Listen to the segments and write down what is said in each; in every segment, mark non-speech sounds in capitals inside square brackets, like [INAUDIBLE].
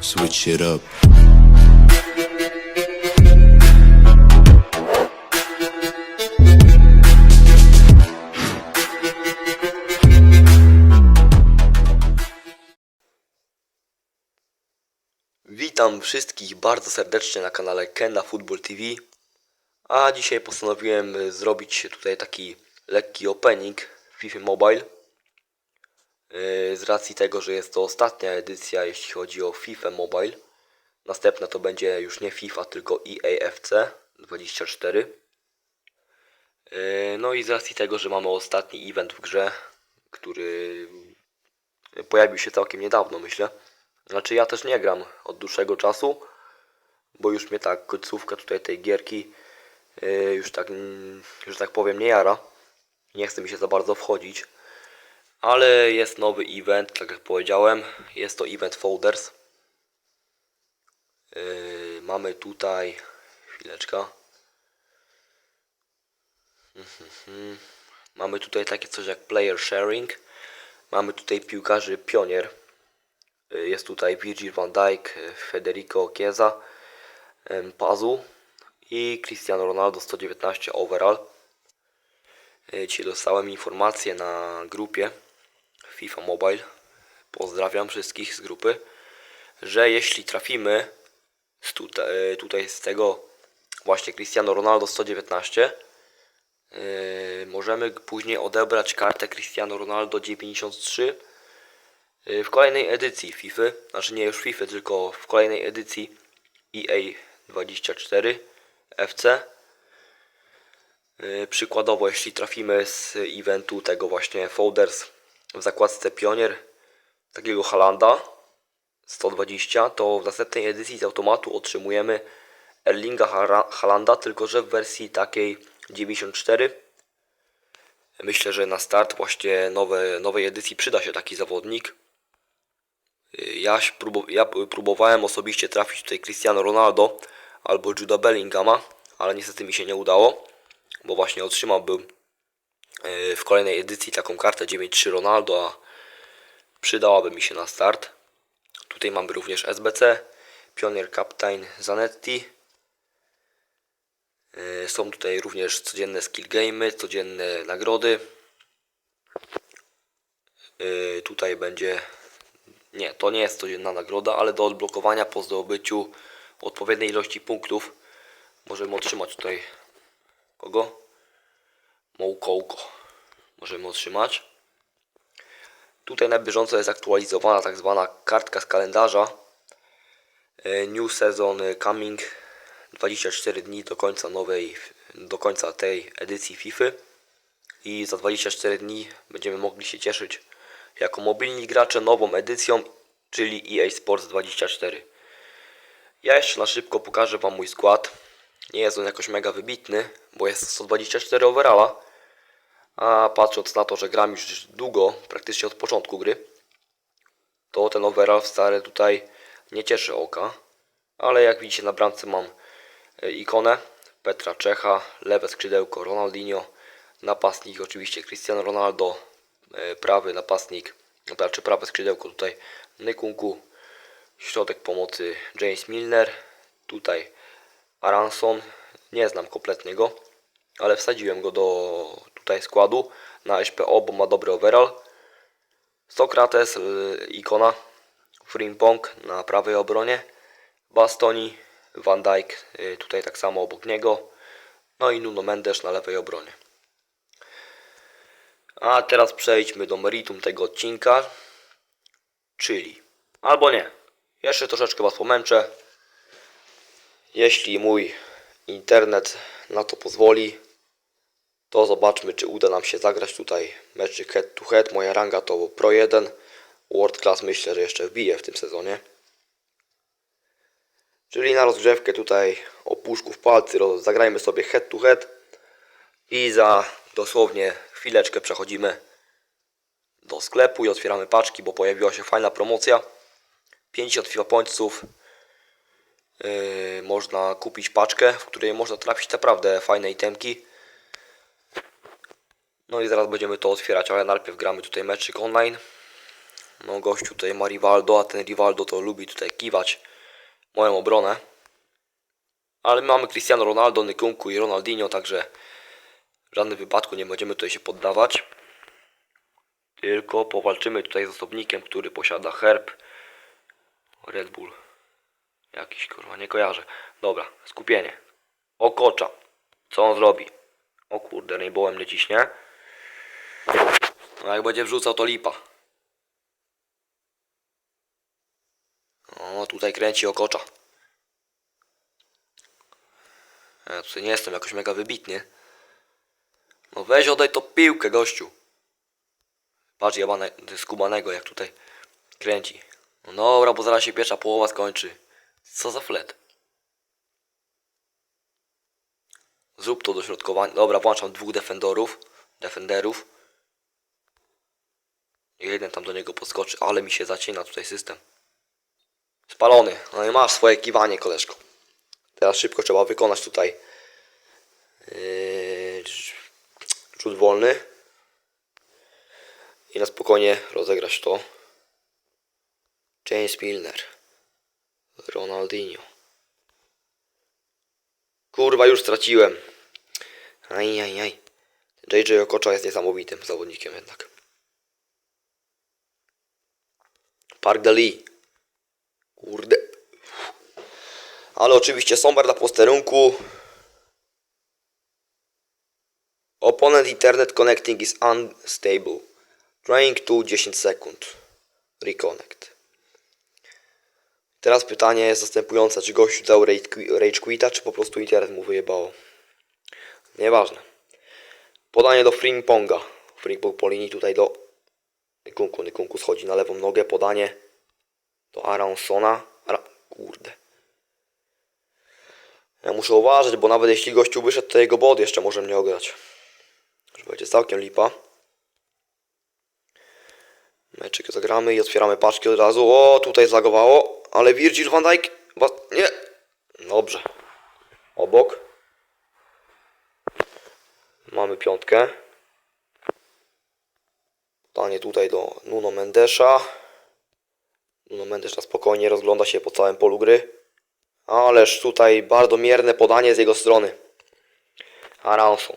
switch shit up. Witam wszystkich bardzo serdecznie na kanale Kenda Football TV. A dzisiaj postanowiłem zrobić tutaj taki lekki opening w FIFA Mobile. Yy, Z racji tego, że jest to ostatnia edycja, jeśli chodzi o FIFA Mobile. Następna to będzie już nie FIFA, tylko EAFC 24. Yy, No i z racji tego, że mamy ostatni event w grze, który pojawił się całkiem niedawno, myślę. Znaczy ja też nie gram od dłuższego czasu, bo już mnie tak końcówka tutaj tej gierki yy, już tak, mm, że tak powiem, nie jara. Nie chce mi się za bardzo wchodzić. Ale jest nowy event, tak jak powiedziałem. Jest to event Folders. Yy, mamy tutaj... Chwileczka. Mhm. Mamy tutaj takie coś jak player sharing. Mamy tutaj piłkarzy pionier. Y, Jest tutaj Virgil van Dijk, Federico Chiesa, Pazu i Cristiano Ronaldo 119 overall. Dzisiaj dostałem informację na grupie FIFA Mobile. Pozdrawiam wszystkich z grupy, że jeśli trafimy z tutaj, tutaj z tego właśnie Cristiano Ronaldo 119 yy, możemy później odebrać kartę Cristiano Ronaldo 93 yy, w kolejnej edycji FIFA, znaczy nie już FIFA, tylko w kolejnej edycji EA 24 FC. Przykładowo, jeśli trafimy z eventu tego właśnie Folders w zakładce Pionier takiego Halanda 120, to w następnej edycji z automatu otrzymujemy Erlinga Halanda, tylko że w wersji takiej 94. Myślę, że na start właśnie nowe, nowej edycji przyda się taki zawodnik. Ja, ja próbowałem osobiście trafić tutaj Cristiano Ronaldo albo Juda Bellingama, ale niestety mi się nie udało, bo właśnie otrzymałbym w kolejnej edycji taką kartę 9.3 Ronaldo, a przydałaby mi się na start. Tutaj mamy również SBC, Pionier Captain Zanetti. E, Są tutaj również codzienne skill game'y, codzienne nagrody. E, Tutaj będzie nie, to nie jest codzienna nagroda, ale do odblokowania po zdobyciu odpowiedniej ilości punktów możemy otrzymać tutaj kogo? Mołkołko. Możemy otrzymać. Tutaj na bieżąco jest aktualizowana tak zwana kartka z kalendarza. E, New Season Coming 24 dni do końca nowej, do końca tej edycji FIFA i za 24 dni będziemy mogli się cieszyć jako mobilni gracze nową edycją, czyli EA Sports 24. Ja jeszcze na szybko pokażę Wam mój skład. Nie jest on jakoś mega wybitny, bo jest 124 overalla, a patrząc na to, że gram już długo, praktycznie od początku gry, to ten overall stary tutaj nie cieszy oka. Ale jak widzicie na bramce mam e, ikonę Petra Czecha, lewe skrzydełko Ronaldinho, napastnik oczywiście Cristiano Ronaldo, e, prawy napastnik, znaczy prawe skrzydełko tutaj Nykunku, środek pomocy James Milner, tutaj Aranson, nie znam kompletnie go, ale wsadziłem go do tutaj składu na SPO, bo ma dobry overall. Sokrates, y, ikona, Frimpong na prawej obronie, Bastoni, Van Dijk y, tutaj tak samo obok niego, no i Nuno Mendes na lewej obronie. A teraz przejdźmy do meritum tego odcinka, czyli, albo nie, jeszcze troszeczkę Was pomęczę. Jeśli mój internet na to pozwoli, to zobaczmy, czy uda nam się zagrać tutaj meczyk head to head. Moja ranga to Pro 1. World Class myślę, że jeszcze wbije w tym sezonie. Czyli na rozgrzewkę tutaj opuszków palcy zagrajmy sobie head to head i za dosłownie chwileczkę przechodzimy do sklepu i otwieramy paczki, bo pojawiła się fajna promocja. 50 FIFA Pointsów yy, można kupić paczkę, w której można trafić naprawdę fajne itemki. No i zaraz będziemy to otwierać, ale najpierw gramy tutaj meczyk online. No gościu tutaj ma Rivaldo, a ten Rivaldo to lubi tutaj kiwać moją obronę. Ale mamy Cristiano Ronaldo, Nykunku i Ronaldinho, także w żadnym wypadku nie będziemy tutaj się poddawać. Tylko powalczymy tutaj z osobnikiem, który posiada herb Red Bull. Jakiś kurwa, nie kojarzę. Dobra, skupienie. Okocza. Co on zrobi? O kurde, rainbowem nie ciśnie. No jak będzie wrzucał to lipa. O, tutaj kręci okocza. Ja tutaj nie jestem jakoś mega wybitny. No weź oddaj to piłkę, gościu. Patrz jebane, skubanego jak tutaj kręci. No dobra, bo zaraz się pierwsza połowa skończy. Co za flet. Zrób to dośrodkowanie. Dobra, włączam dwóch defenderów. Defenderów. Jeden tam do niego podskoczy, ale mi się zacina tutaj system. Spalony. No i masz swoje kiwanie, koleżko. Teraz szybko trzeba wykonać tutaj yy, rzut wolny i na spokojnie rozegrać to. James Milner. Ronaldinho. Kurwa, już straciłem. Aj, aj, aj. JJ Okocza jest niesamowitym zawodnikiem jednak. Park Lee. Kurde. Ale oczywiście Somber na posterunku. Opponent internet connecting is unstable. Trying to 10 sekund. Reconnect. Teraz pytanie jest następujące. Czy gościu dał rage qui- rage quita, czy po prostu internet mu wyjebało? Nieważne. Podanie do Frimponga. Frimpong po linii tutaj do Nykunku. Nykunku schodzi na lewą nogę. Podanie do Aronsona. Ara... Kurde. Ja muszę uważać, bo nawet jeśli gościu wyszedł, to jego bod jeszcze może mnie ograć. Że będzie całkiem lipa. Meczyk zagramy i otwieramy paczki od razu. O, tutaj zlagowało, ale Virgil van Dijk... Nie! Dobrze. Obok. Mamy piątkę. Podanie tutaj do Nuno Mendesza. Nuno Mendes na spokojnie rozgląda się po całym polu gry. Ależ tutaj bardzo mierne podanie z jego strony. Aranson.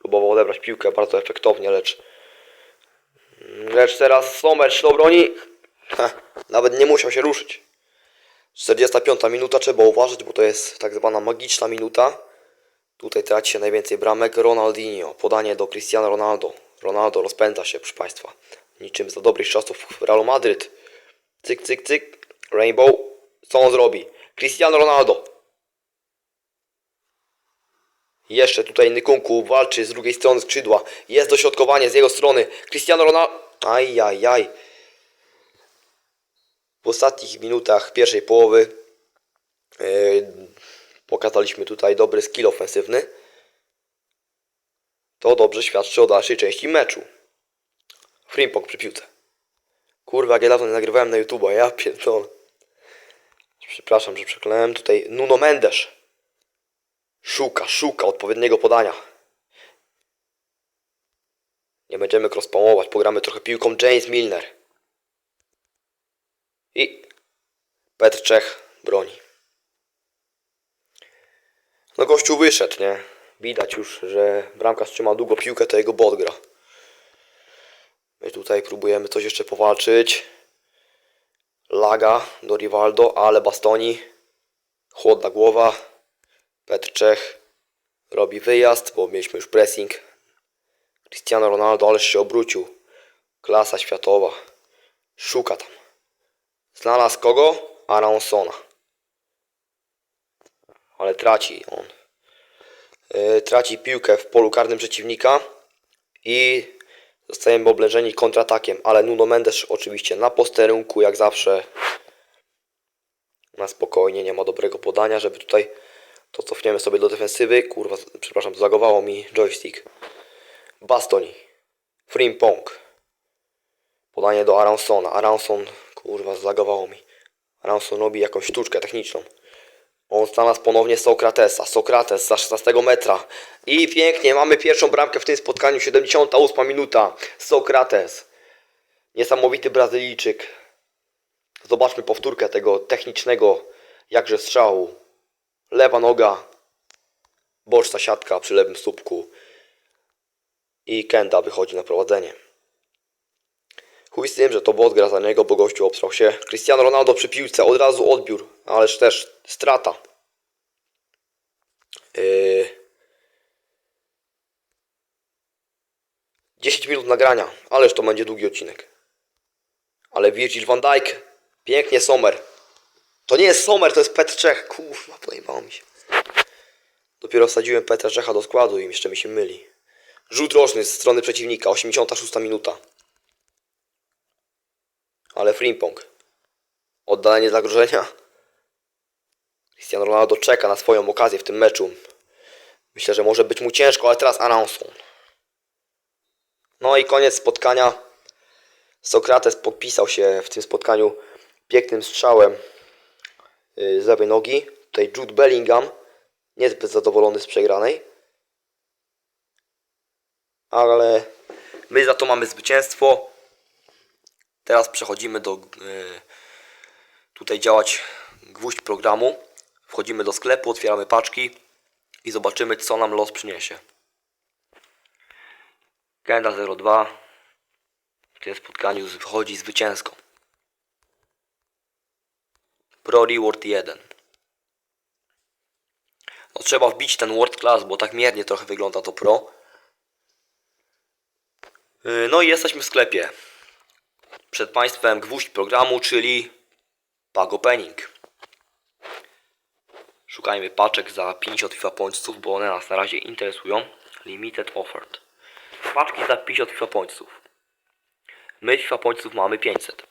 Próbował odebrać piłkę bardzo efektownie, lecz Lecz teraz Sommer do broni. Ha, nawet nie musiał się ruszyć. 45 minuta trzeba uważać, bo to jest tak zwana magiczna minuta. Tutaj traci się najwięcej bramek. Ronaldinho. Podanie do Cristiano Ronaldo. Ronaldo rozpędza się, proszę Państwa. Niczym za dobrych czasów w Realu Madryt. Cyk, cyk, cyk. Rainbow. Co on zrobi? Cristiano Ronaldo. Jeszcze tutaj Nykunku walczy z drugiej strony skrzydła. Jest dośrodkowanie z jego strony. Cristiano Ronaldo. Ajajaj. W ostatnich minutach pierwszej połowy yy, pokazaliśmy tutaj dobry skill ofensywny. To dobrze świadczy o dalszej części meczu. Frimpong przy piłce. Kurwa, jak ja dawno nie nagrywałem na YouTube, ja pierdolę. Przepraszam, że przeklałem. Tutaj Nuno Mendes. Szuka, szuka odpowiedniego podania. Nie będziemy crosspamować, pogramy trochę piłką James Milner. I Petr Czech broni. No gościu wyszedł, nie? Widać już, że bramkarz trzyma długo piłkę, to jego bot gra. My tutaj próbujemy coś jeszcze powalczyć. Laga do Rivaldo, ale Bastoni. Chłodna głowa. Petr Czech robi wyjazd, bo mieliśmy już pressing. Cristiano Ronaldo, ależ się obrócił. Klasa światowa. Szuka tam. Znalazł kogo? Aronsona. Ale traci on. Yy, traci piłkę w polu karnym przeciwnika i zostajemy oblężeni kontratakiem, ale Nuno Mendes oczywiście na posterunku jak zawsze na spokojnie, nie ma dobrego podania, żeby tutaj to cofniemy sobie do defensywy. Kurwa, przepraszam, zagowało mi joystick. Bastoni. Frimpong. Podanie do Aronsona. Aronson, kurwa, zlagowało mi. Aronson robi jakąś sztuczkę techniczną. On znalazł ponownie Sokratesa. Sokrates za 16 metra. I pięknie, mamy pierwszą bramkę w tym spotkaniu. 78 minuta. Sokrates. Niesamowity Brazylijczyk. Zobaczmy powtórkę tego technicznego jakże strzału. Lewa noga. Boczna siatka przy lewym słupku. I Kenda wychodzi na prowadzenie. Chuj z tym, że to bot gra za niego, bo gościu obsrał się. Cristiano Ronaldo przy piłce, od razu odbiór, ależ też strata. Yy... 10 minut nagrania, ależ to będzie długi odcinek. Ale Virgil van Dijk, pięknie Sommer. To nie jest Sommer, to jest Petr Czech. Kurwa, pojebało mi się. Dopiero wsadziłem Petra Czecha do składu i jeszcze mi się myli. Rzut roczny z strony przeciwnika, 86 minuta. Ale Frimpong. Oddalenie zagrożenia. Cristiano Ronaldo czeka na swoją okazję w tym meczu. Myślę, że może być mu ciężko, ale teraz Aronson. No i koniec spotkania. Sokrates podpisał się w tym spotkaniu pięknym strzałem yy, z lewej nogi. Tutaj Jude Bellingham niezbyt zadowolony z przegranej. Ale my za to mamy zwycięstwo. Teraz przechodzimy do e, tutaj działać gwóźdź programu. Wchodzimy do sklepu, otwieramy paczki i zobaczymy co nam los przyniesie. Kenda 02 w tym spotkaniu wychodzi zwycięsko. Pro Reward 1. No trzeba wbić ten World Class, bo tak miernie trochę wygląda to Pro. Yy, No i jesteśmy w sklepie przed Państwem gwóźdź programu, czyli Pack Opening. Szukajmy paczek za 50 FIFA Pointsów, bo one nas na razie interesują. Limited Offered. Paczki za 50 FIFA Pointsów. My FIFA Pointsów mamy 500.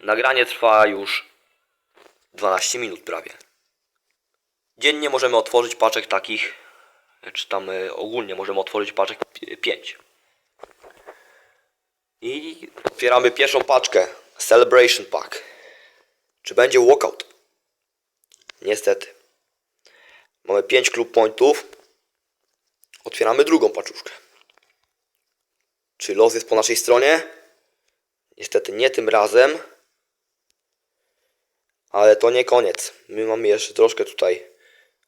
Nagranie trwa już 12 minut prawie. Dziennie możemy otworzyć paczek takich, czy tam y, ogólnie możemy otworzyć paczek 5. I otwieramy pierwszą paczkę. Celebration Pack. Czy będzie walkout? Niestety. Mamy 5 klub pointów. Otwieramy drugą paczuszkę. Czy los jest po naszej stronie? Niestety nie tym razem. Ale to nie koniec. My mamy jeszcze troszkę tutaj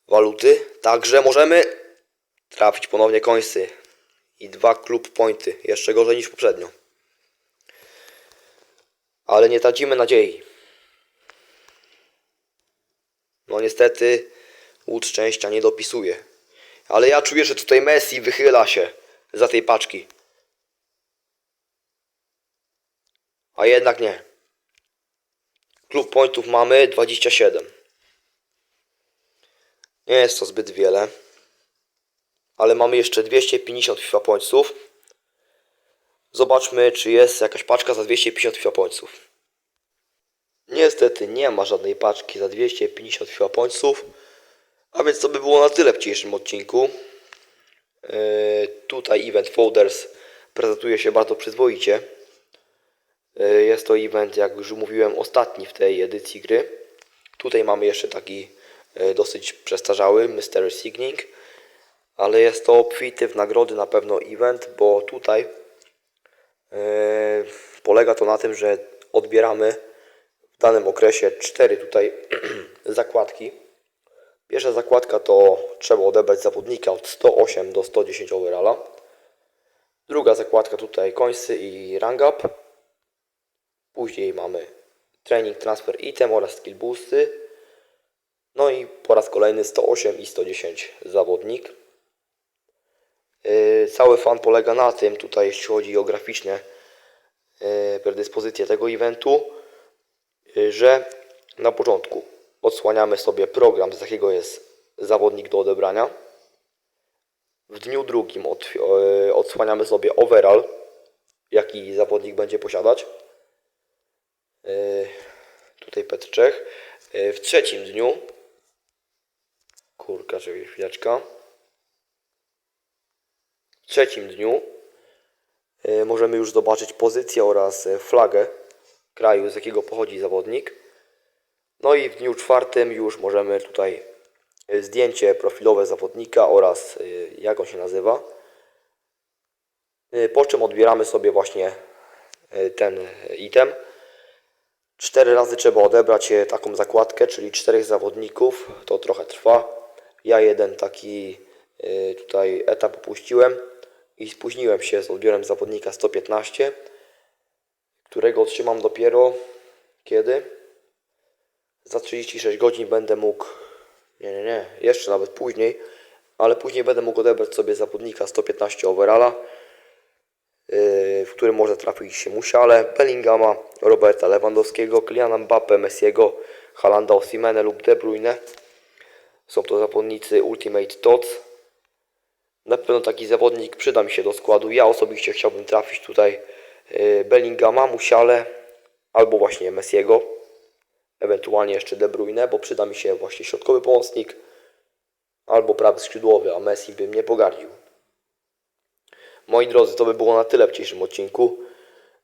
waluty. Także możemy trafić ponownie końsy. I dwa klub pointy. Jeszcze gorzej niż poprzednio. Ale nie tracimy nadziei. No niestety łód szczęścia nie dopisuje. Ale ja czuję, że tutaj Messi wychyla się za tej paczki. A jednak nie. Klub pointów mamy 27. Nie jest to zbyt wiele. Ale mamy jeszcze 250 FIFA pointsów. Zobaczmy, czy jest jakaś paczka za 250 FIFA pointsów. Niestety nie ma żadnej paczki za 250 FIFA pointsów. A więc to by było na tyle w dzisiejszym odcinku. Yy, tutaj Event Folders prezentuje się bardzo przyzwoicie. Yy, jest to event, jak już mówiłem, ostatni w tej edycji gry. Tutaj mamy jeszcze taki yy, dosyć przestarzały Mystery Signing. Ale jest to obfity w nagrody na pewno event, bo tutaj polega to na tym, że odbieramy w danym okresie cztery tutaj [CLEARS THROAT] zakładki. Pierwsza zakładka to trzeba odebrać zawodnika od 108 do 110 overalla. Druga zakładka tutaj końsy i rank up. Później mamy training transfer item oraz skill boosty. No i po raz kolejny 108 i 110 zawodnik. Yy, Cały fan polega na tym, tutaj jeśli chodzi o graficzne yy, predyspozycje tego eventu, yy, że na początku odsłaniamy sobie program, z jakiego jest zawodnik do odebrania. W dniu drugim odsłaniamy sobie overall, jaki zawodnik będzie posiadać. Tutaj Petr Czech. W trzecim dniu, kurka, czekaj chwileczka. W trzecim dniu y, możemy już zobaczyć pozycję oraz y, flagę kraju, z jakiego pochodzi zawodnik. No i w dniu czwartym już możemy tutaj y, zdjęcie profilowe zawodnika oraz jak on się nazywa. Po czym odbieramy sobie właśnie ten item. Cztery razy trzeba odebrać e, taką zakładkę, czyli czterech zawodników. To trochę trwa. Ja jeden taki tutaj etap opuściłem i spóźniłem się z odbiorem zawodnika 115, którego otrzymam dopiero kiedy? Za 36 godzin będę mógł, nie, nie, nie, jeszcze nawet później, ale później będę mógł odebrać sobie zawodnika 115 overalla, yy, w którym może trafić się Musiale, Bellingama, Roberta Lewandowskiego, Kyliana Mbappe, Messiego, Halanda Osimene lub De Bruyne. Są to zawodnicy Ultimate TOTS. Na pewno taki zawodnik przyda mi się do składu. Ja osobiście chciałbym trafić tutaj yy, Bellingama, Musiale albo właśnie Messiego ewentualnie jeszcze De Bruyne, bo przyda mi się właśnie środkowy pomocnik albo prawy skrzydłowy, a Messi by mnie pogardził. Moi drodzy, to by było na tyle w dzisiejszym odcinku.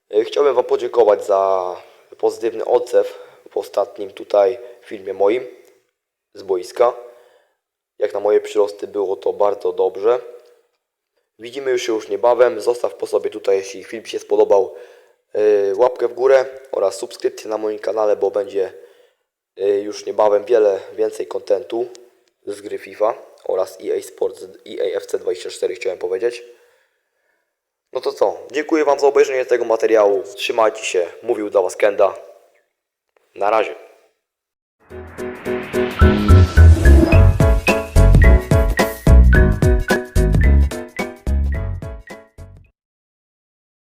E, Chciałbym Wam podziękować za pozytywny odzew w ostatnim tutaj filmie moim z boiska. Jak na moje przyrosty było to bardzo dobrze. Widzimy już się już niebawem. Zostaw po sobie tutaj, jeśli film się spodobał, yy, łapkę w górę oraz subskrypcję na moim kanale, bo będzie yy, już niebawem wiele więcej kontentu z gry FIFA oraz EA Sports, EA FC 24 chciałem powiedzieć. No to co? Dziękuję Wam za obejrzenie tego materiału. Trzymajcie się. Mówił dla Was Kenda. Na razie.